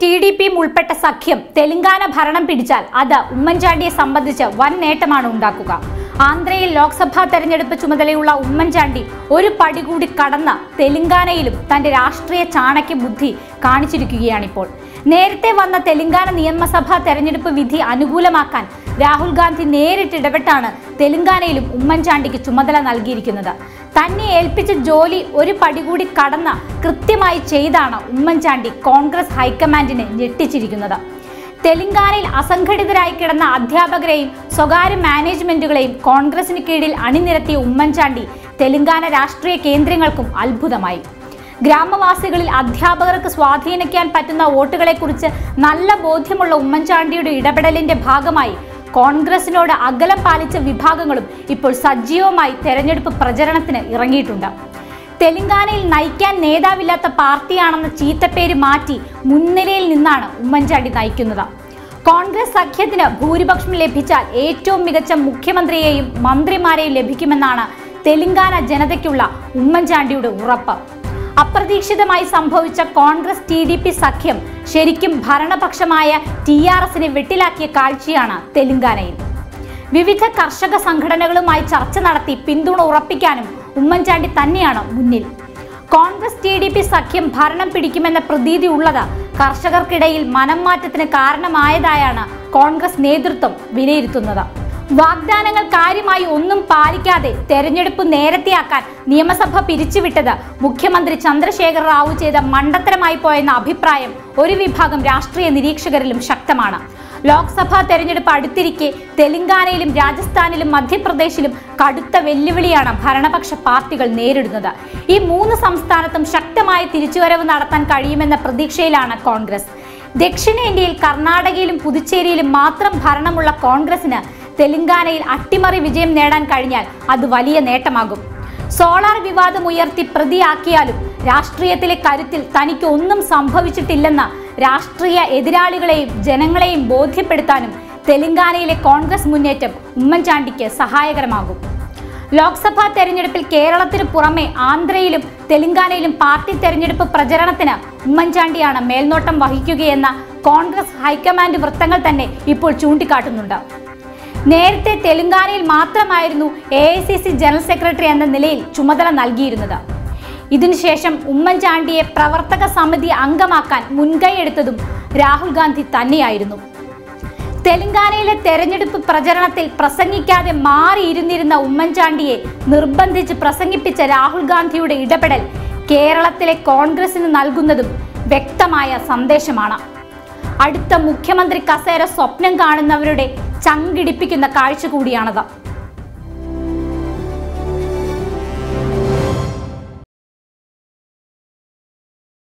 T D പിയും ഉൾപ്പെട്ട സഖ്യം തെലങ്കാന ഭരണം പിടിച്ചാൽ അത് ഉമ്മൻചാണ്ടിയെ സംബന്ധിച്ച് വൻ നേട്ടമാണ് ഉണ്ടാക്കുക. ആന്ധ്രയിൽ ലോക്സഭാ തെരഞ്ഞെടുപ്പ് ചുമതലയുള്ള ഉമ്മൻചാണ്ടി ഒരു പടി കൂടി കടന്ന തെലങ്കാനയിലും തന്റെ രാഷ്ട്രീയ ചാണക്യ ബുദ്ധി കാണിച്ചിരിക്കുകയാണിപ്പോൾ. നേരത്തെ വന്ന തെലങ്കാന നിയമസഭാ തെരഞ്ഞെടുപ്പ് വിധി അനുകൂലമാക്കാൻ രാഹുൽ ഗാന്ധി നേരിട്ട് ഇടപെട്ടാണ് തെലങ്കാനയിലും ഉമ്മൻചാണ്ടിക്ക് ചുമതല നൽകിയിരിക്കുന്നത്. തന്നെ ഏൽപ്പിച്ച ജോലി ഒരു പടി കൂടി കടന്ന കൃത്യമായി ചെയ്താണ് ഉമ്മൻചാണ്ടി കോൺഗ്രസ് ഹൈക്കമാൻഡിനെ ഞെട്ടിച്ചിരിക്കുന്നത്. തെലങ്കാനയിൽ അസംഘടിതരായി കിടന്ന അധ്യാപകരെയും സ്വകാര്യ മാനേജ്മെന്റുകളെയും കോൺഗ്രസിന് കീഴിൽ അണിനിരത്തിയ ഉമ്മൻചാണ്ടി തെലങ്കാന രാഷ്ട്രീയ കേന്ദ്രങ്ങൾക്കും അത്ഭുതമായി. ഗ്രാമവാസികളിൽ അധ്യാപകർക്ക് സ്വാധീനിക്കാൻ പറ്റുന്ന വോട്ടുകളെക്കുറിച്ച് നല്ല ബോധ്യമുള്ള ഉമ്മൻചാണ്ടിയുടെ ഇടപെടലിന്റെ ഭാഗമായി കോൺഗ്രസിനോട് അകലം പാലിച്ച വിഭാഗങ്ങളും ഇപ്പോൾ സജീവമായി തെരഞ്ഞെടുപ്പ് പ്രചരണത്തിന് ഇറങ്ങിയിട്ടുണ്ട്. തെലങ്കാനയിൽ നയിക്കാൻ നേതാവില്ലാത്ത പാർട്ടിയാണെന്ന ചീത്തപ്പേര് മാറ്റി മുൻനിരയിൽ നിന്നാണ് ഉമ്മൻചാണ്ടി നയിക്കുന്നത്. കോൺഗ്രസ് സഖ്യത്തിന് ഭൂരിപക്ഷം ലഭിച്ചാൽ ഏറ്റവും മികച്ച മുഖ്യമന്ത്രിയെയും മന്ത്രിമാരെയും ലഭിക്കുമെന്നാണ് തെലങ്കാന ജനതയ്ക്കുള്ള ഉമ്മൻചാണ്ടിയുടെ ഉറപ്പ്. അപ്രതീക്ഷിതമായി സംഭവിച്ച കോൺഗ്രസ് ടി ഡി പി സഖ്യം ശരിക്കും ഭരണപക്ഷമായ ടി ആർ എസിനെ വെട്ടിലാക്കിയ കാഴ്ചയാണ് തെലങ്കാനയിൽ. വിവിധ കർഷക സംഘടനകളുമായി ചർച്ച നടത്തി പിന്തുണ ഉറപ്പിക്കാനും ഉമ്മൻചാണ്ടി തന്നെയാണ് മുന്നിൽ. കോൺഗ്രസ് ടി ഡി പി സഖ്യം ഭരണം പിടിക്കുമെന്ന പ്രതീതി ഉള്ളത് കർഷകർക്കിടയിൽ മനം മാറ്റത്തിന് കാരണമായതായാണ് കോൺഗ്രസ് നേതൃത്വം വിലയിരുത്തുന്നത്. വാഗ്ദാനങ്ങൾ കാര്യമായി ഒന്നും പാലിക്കാതെ തെരഞ്ഞെടുപ്പ് നേരത്തെയാക്കാൻ നിയമസഭ പിരിച്ചുവിട്ടത്. മുഖ്യമന്ത്രി ചന്ദ്രശേഖർ റാവു ചെയ്ത മണ്ടത്തരമായി പോയെന്ന അഭിപ്രായം ഒരു വിഭാഗം രാഷ്ട്രീയ നിരീക്ഷകരിലും ശക്തമാണ്. ലോക്സഭാ തെരഞ്ഞെടുപ്പ് അടുത്തിരിക്കെ തെലങ്കാനയിലും രാജസ്ഥാനിലും മധ്യപ്രദേശിലും കടുത്ത വെല്ലുവിളിയാണ് ഭരണപക്ഷ പാർട്ടികൾ നേരിടുന്നത്. ഈ മൂന്ന് സംസ്ഥാനത്തും ശക്തമായ തിരിച്ചുവരവ് നടത്താൻ കഴിയുമെന്ന പ്രതീക്ഷയിലാണ് കോൺഗ്രസ്. ദക്ഷിണേന്ത്യയിൽ കർണാടകയിലും പുതുച്ചേരിയിലും മാത്രം ഭരണമുള്ള കോൺഗ്രസിന് തെലങ്കാനയിൽ അട്ടിമറി വിജയം നേടാൻ കഴിഞ്ഞാൽ അത് വലിയ നേട്ടമാകും. സോളാർ വിവാദം ഉയർത്തി പ്രതിയാക്കിയാലും രാഷ്ട്രീയത്തിലെ കരുത്തിൽ തനിക്ക് ഒന്നും സംഭവിച്ചിട്ടില്ലെന്ന രാഷ്ട്രീയ എതിരാളികളെയും ജനങ്ങളെയും ബോധ്യപ്പെടുത്താനും തെലങ്കാനയിലെ കോൺഗ്രസ് മുന്നേറ്റം ഉമ്മൻചാണ്ടിക്ക് സഹായകരമാകും. ലോക്സഭാ തെരഞ്ഞെടുപ്പിൽ കേരളത്തിന് പുറമെ ആന്ധ്രയിലും തെലങ്കാനയിലും പാർട്ടി തെരഞ്ഞെടുപ്പ് പ്രചരണത്തിന് ഉമ്മൻചാണ്ടിയാണ് മേൽനോട്ടം വഹിക്കുകയെന്ന കോൺഗ്രസ് ഹൈക്കമാൻഡ് വൃത്തങ്ങൾ തന്നെ ഇപ്പോൾ ചൂണ്ടിക്കാട്ടുന്നുണ്ട്. നേരത്തെ തെലങ്കാനയിൽ മാത്രമായിരുന്നു എ ജനറൽ സെക്രട്ടറി എന്ന നിലയിൽ ചുമതല നൽകിയിരുന്നത്. ഇതിനുശേഷം ഉമ്മൻചാണ്ടിയെ പ്രവർത്തക സമിതി അംഗമാക്കാൻ മുൻകൈയെടുത്തതും രാഹുൽ ഗാന്ധി തന്നെയായിരുന്നു. തെലങ്കാനയിലെ തെരഞ്ഞെടുപ്പ് പ്രചരണത്തിൽ പ്രസംഗിക്കാതെ മാറിയിരുന്നിരുന്ന ഉമ്മൻചാണ്ടിയെ നിർബന്ധിച്ച് പ്രസംഗിപ്പിച്ച രാഹുൽ ഗാന്ധിയുടെ ഇടപെടൽ കേരളത്തിലെ കോൺഗ്രസിന് നൽകുന്നതും വ്യക്തമായ സന്ദേശമാണ്. അടുത്ത മുഖ്യമന്ത്രി കസേര സ്വപ്നം കാണുന്നവരുടെ ചങ്കിടിപ്പിക്കുന്ന കാഴ്ച കൂടിയാണത്.